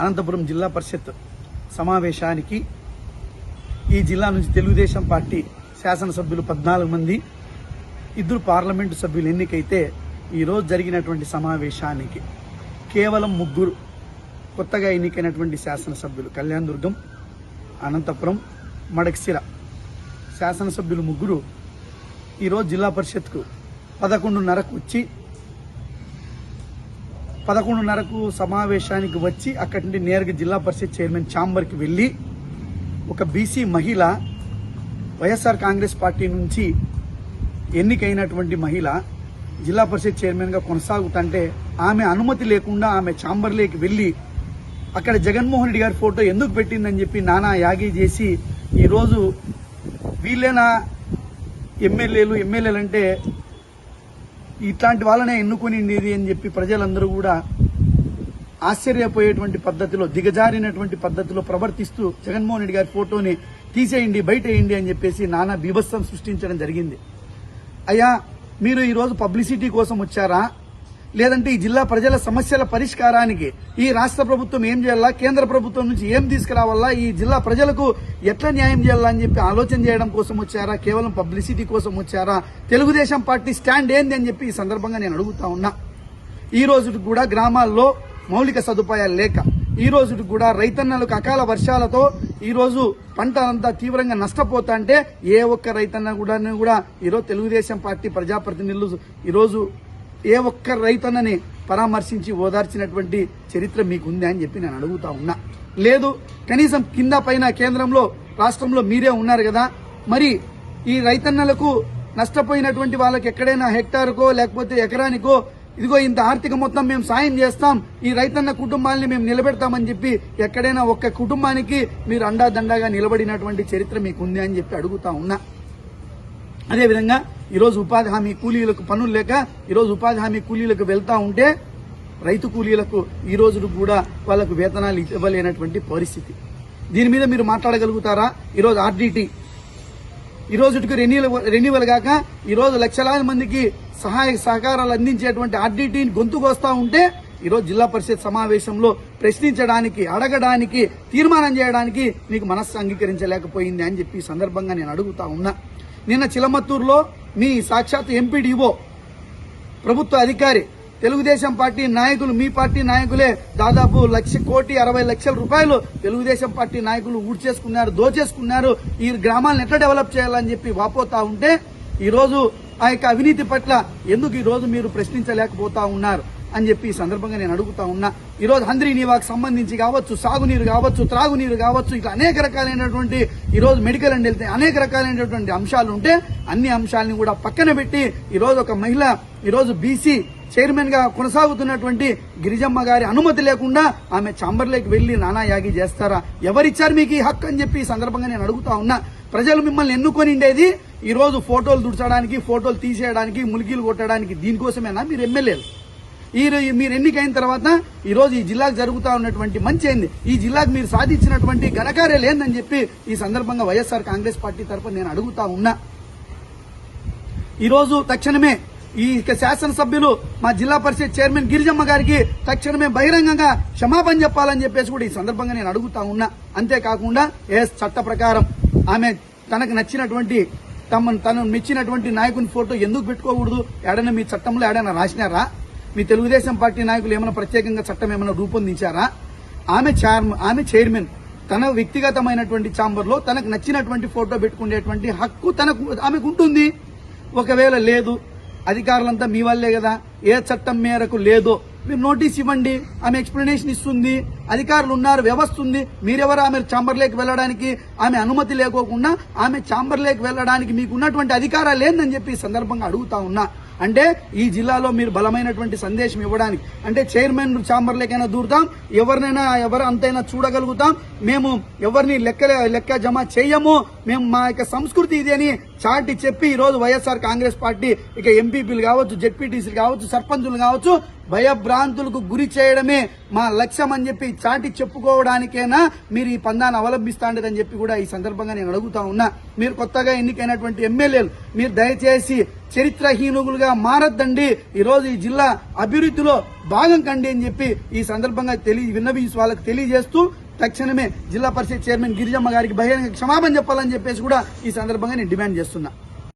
అనంతపురం జిల్లా పరిషత్ సమావేశానికి ఈ జిల్లా నుంచి తెలుగుదేశం పార్టీ శాసనసభ్యులు పద్నాలుగు మంది ఇద్దరు పార్లమెంటు సభ్యులు ఎన్నికైతే ఈరోజు జరిగినటువంటి సమావేశానికి కేవలం ముగ్గురు కొత్తగా ఎన్నికైనటువంటి శాసనసభ్యులు కళ్యాణ్ దుర్గం అనంతపురం మడక్సిర శాసనసభ్యులు ముగ్గురు ఈరోజు జిల్లా పరిషత్కు పదకొండున్నరకు వచ్చి పదకొండున్నరకు సమావేశానికి వచ్చి అక్కడి నుండి నేరుగా జిల్లా పరిషత్ చైర్మన్ ఛాంబర్కి వెళ్ళి ఒక బీసీ మహిళ వైఎస్ఆర్ కాంగ్రెస్ పార్టీ నుంచి ఎన్నికైనటువంటి మహిళ జిల్లా పరిషత్ చైర్మన్గా కొనసాగుతుంటే ఆమె అనుమతి లేకుండా ఆమె ఛాంబర్లోకి వెళ్ళి అక్కడ జగన్మోహన్ రెడ్డి గారి ఫోటో ఎందుకు పెట్టిందని చెప్పి నానా యాగి చేసి ఈరోజు వీళ్ళేనా ఎమ్మెల్యేలు ఎమ్మెల్యేలు అంటే ఇట్లాంటి వాళ్ళనే ఎన్నుకునిండేది అని చెప్పి ప్రజలందరూ కూడా ఆశ్చర్యపోయేటువంటి పద్ధతిలో దిగజారినటువంటి పద్ధతిలో ప్రవర్తిస్తూ జగన్మోహన్ రెడ్డి గారి ఫోటోని తీసేయండి బయటేయండి అని చెప్పేసి నానా బీభత్సం సృష్టించడం జరిగింది. అయ్యా మీరు ఈరోజు పబ్లిసిటీ కోసం వచ్చారా? లేదంటే ఈ జిల్లా ప్రజల సమస్యల పరిష్కారానికి ఈ రాష్ట్ర ప్రభుత్వం ఏం చేయాలా కేంద్ర ప్రభుత్వం నుంచి ఏం తీసుకురావాలా ఈ జిల్లా ప్రజలకు ఎట్లా న్యాయం చేయాలా అని చెప్పి ఆలోచన చేయడం కోసం వచ్చారా కేవలం పబ్లిసిటీ కోసం వచ్చారా తెలుగుదేశం పార్టీ స్టాండ్ ఏంది అని చెప్పి ఈ సందర్భంగా నేను అడుగుతా ఉన్నా. ఈ రోజు కూడా గ్రామాల్లో మౌలిక సదుపాయాలు లేక ఈ రోజు కూడా రైతన్నలకు అకాల వర్షాలతో ఈ రోజు పంట అంతా తీవ్రంగా నష్టపోతా అంటే ఏ ఒక్క రైతన్న కూడా కూడా ఈరోజు తెలుగుదేశం పార్టీ ప్రజాప్రతినిధులు ఈరోజు ఏ ఒక్క రైతన్నని పరామర్శించి ఓదార్చినటువంటి చరిత్ర మీకుంది అని చెప్పి నేను అడుగుతా ఉన్నా. లేదు కనీసం కింద పైన కేంద్రంలో రాష్ట్రంలో మీరే ఉన్నారు కదా. మరి ఈ రైతన్నలకు నష్టపోయినటువంటి వాళ్ళకి ఎక్కడైనా హెక్టార్కో లేకపోతే ఎకరానికో ఇదిగో ఇంత ఆర్థిక మొత్తం మేము సాయం చేస్తాం ఈ రైతన్న కుటుంబాలని మేము నిలబెడతామని చెప్పి ఎక్కడైనా ఒక్క కుటుంబానికి మీరు అండాదండాగా నిలబడినటువంటి చరిత్ర మీకుంది అని చెప్పి అడుగుతా ఉన్నా. అదేవిధంగా ఈరోజు ఉపాధి హామీ కూలీలకు పనులు లేక ఈరోజు ఉపాధి హామీ కూలీలకు వెళ్తా ఉంటే రైతు కూలీలకు ఈ రోజు కూడా వాళ్ళకు వేతనాలు ఇవ్వలేనటువంటి పరిస్థితి. దీని మీద మీరు మాట్లాడగలుగుతారా? ఈరోజు ఆర్డీటీ. ఈ రోజుకి రెన్యువల్ రెన్యూవల్ కాక ఈరోజు లక్షలాది మందికి సహాయ సహకారాలు అందించేటువంటి ఆర్డీటీని గొంతుకొస్తా ఉంటే ఈరోజు జిల్లా పరిషత్ సమావేశంలో ప్రశ్నించడానికి అడగడానికి తీర్మానం చేయడానికి మీకు మనస్సు అంగీకరించలేకపోయింది అని చెప్పి ఈ సందర్భంగా నేను అడుగుతా ఉన్నా. నిన్న చిలమత్తూరులో మీ సాక్షాత్ ఎంపీడీఓ ప్రభుత్వ అధికారి తెలుగుదేశం పార్టీ నాయకులు మీ పార్టీ నాయకులే దాదాపు లక్ష కోటి అరవై లక్షల రూపాయలు తెలుగుదేశం పార్టీ నాయకులు ఊడ్చేసుకున్నారు దోచేసుకున్నారు. ఈ గ్రామాలను ఎట్లా డెవలప్ చేయాలని చెప్పి వాపోతా ఉంటే ఈరోజు ఆ యొక్క అవినీతి పట్ల ఎందుకు ఈరోజు మీరు ప్రశ్నించలేకపోతా ఉన్నారు? అని చెప్పి ఈ సందర్భంగా నేను అడుగుతా ఉన్నా. ఈరోజు హంద్రీ నీవాకు సంబంధించి కావచ్చు సాగునీరు కావచ్చు త్రాగునీరు కావచ్చు ఇట్లా అనేక రకాలైనటువంటి ఈ రోజు మెడికల్ అండ్ వెళ్తే అనేక రకాలైనటువంటి అంశాలు ఉంటే అన్ని అంశాలని కూడా పక్కన పెట్టి ఈరోజు ఒక మహిళ ఈరోజు బీసీ చైర్మన్గా కొనసాగుతున్నటువంటి గిరిజమ్మ గారి అనుమతి లేకుండా ఆమె చాంబర్లోకి వెళ్ళి నానా యాగి చేస్తారా? ఎవరిచ్చారు మీకు ఈ హక్కు అని చెప్పి ఈ సందర్భంగా నేను అడుగుతా ఉన్నా. ప్రజలు మిమ్మల్ని ఎన్నుకొనిండేది ఈ రోజు ఫోటోలు దుడ్చడానికి ఫోటోలు తీసేయడానికి ములికీలు కొట్టడానికి దీనికోసమేనా మీరు ఎమ్మెల్యేలు? ఈ మీరు ఎన్నికైన తర్వాత ఈరోజు ఈ జిల్లాకు జరుగుతూ ఉన్నటువంటి మంచి ఏంది? ఈ జిల్లాకు మీరు సాధించినటువంటి ఘనకార్యాలు ఏందని చెప్పి ఈ సందర్భంగా వైఎస్ఆర్ కాంగ్రెస్ పార్టీ తరఫున నేను అడుగుతా ఉన్నా. ఈరోజు తక్షణమే ఈ శాసనసభ్యులు మా జిల్లా పరిషత్ చైర్మన్ గిరిజమ్మ గారికి తక్షణమే బహిరంగంగా క్షమాపణ చెప్పాలని చెప్పేసి కూడా ఈ సందర్భంగా నేను అడుగుతా ఉన్నా. అంతేకాకుండా ఏ చట్ట ప్రకారం ఆమె తనకు నచ్చినటువంటి తమను తను మెచ్చినటువంటి నాయకుని ఫోటో ఎందుకు పెట్టుకోకూడదు? ఏడైనా మీ చట్టంలో ఏడైనా రాసినారా? మీ తెలుగుదేశం పార్టీ నాయకులు ఏమైనా ప్రత్యేకంగా చట్టం ఏమైనా రూపొందించారా? ఆమె చైర్మన్ ఆమె చైర్మన్ తన వ్యక్తిగతమైనటువంటి ఛాంబర్లో తనకు నచ్చినటువంటి ఫోటో పెట్టుకునేటువంటి హక్కు తనకు ఆమెకు ఉంటుంది ఒకవేళ లేదు అధికారులంతా మీ వల్లే కదా ఏ చట్టం మేరకు లేదో మీరు నోటీస్ ఇవ్వండి ఆమె ఎక్స్ప్లెనేషన్ ఇస్తుంది అధికారులు ఉన్నారు వ్యవస్థ ఉంది మీరెవరు ఆమె ఛాంబర్లోకి వెళ్ళడానికి ఆమె అనుమతి లేకోకుండా ఆమె ఛాంబర్లోకి వెళ్ళడానికి మీకు ఉన్నటువంటి అధికారాలు ఏందని చెప్పి సందర్భంగా అడుగుతా ఉన్నా. అంటే ఈ జిల్లాలో మీరు బలమైనటువంటి సందేశం ఇవ్వడానికి. అంటే చైర్మన్ ఛాంబర్లకైనా దూరుతాం ఎవరినైనా ఎవరు అంతైనా చూడగలుగుతాం. మేము ఎవరిని లెక్క లెక్క జమ చేయము. మేము మా యొక్క సంస్కృతి ఇది అని చాటి చెప్పి ఈరోజు వైఎస్ఆర్ కాంగ్రెస్ పార్టీ ఇక ఎంపీపీలు కావచ్చు జెడ్పీటీసీలు కావచ్చు సర్పంచులు కావచ్చు భయభ్రాంతులకు గురి చేయడమే మా లక్ష్యం అని చెప్పి చాటి చెప్పుకోవడానికైనా మీరు ఈ పందాన్ని అవలంబిస్తాండదని చెప్పి కూడా ఈ సందర్భంగా నేను అడుగుతా ఉన్నా. మీరు కొత్తగా ఎన్నికైనటువంటి ఎమ్మెల్యేలు మీరు దయచేసి చరిత్రహీనులుగా మారద్దండి. ఈ రోజు ఈ జిల్లా అభివృద్ధిలో భాగం కండి అని చెప్పి ఈ సందర్భంగా తెలియ విన్నవి వాళ్ళకి తెలియజేస్తూ తక్షణమే జిల్లా పరిషత్ చైర్మన్ గిరిజమ్మ గారికి బహిరంగ క్షమాపణ చెప్పాలని చెప్పేసి కూడా ఈ సందర్భంగా నేను డిమాండ్ చేస్తున్నా.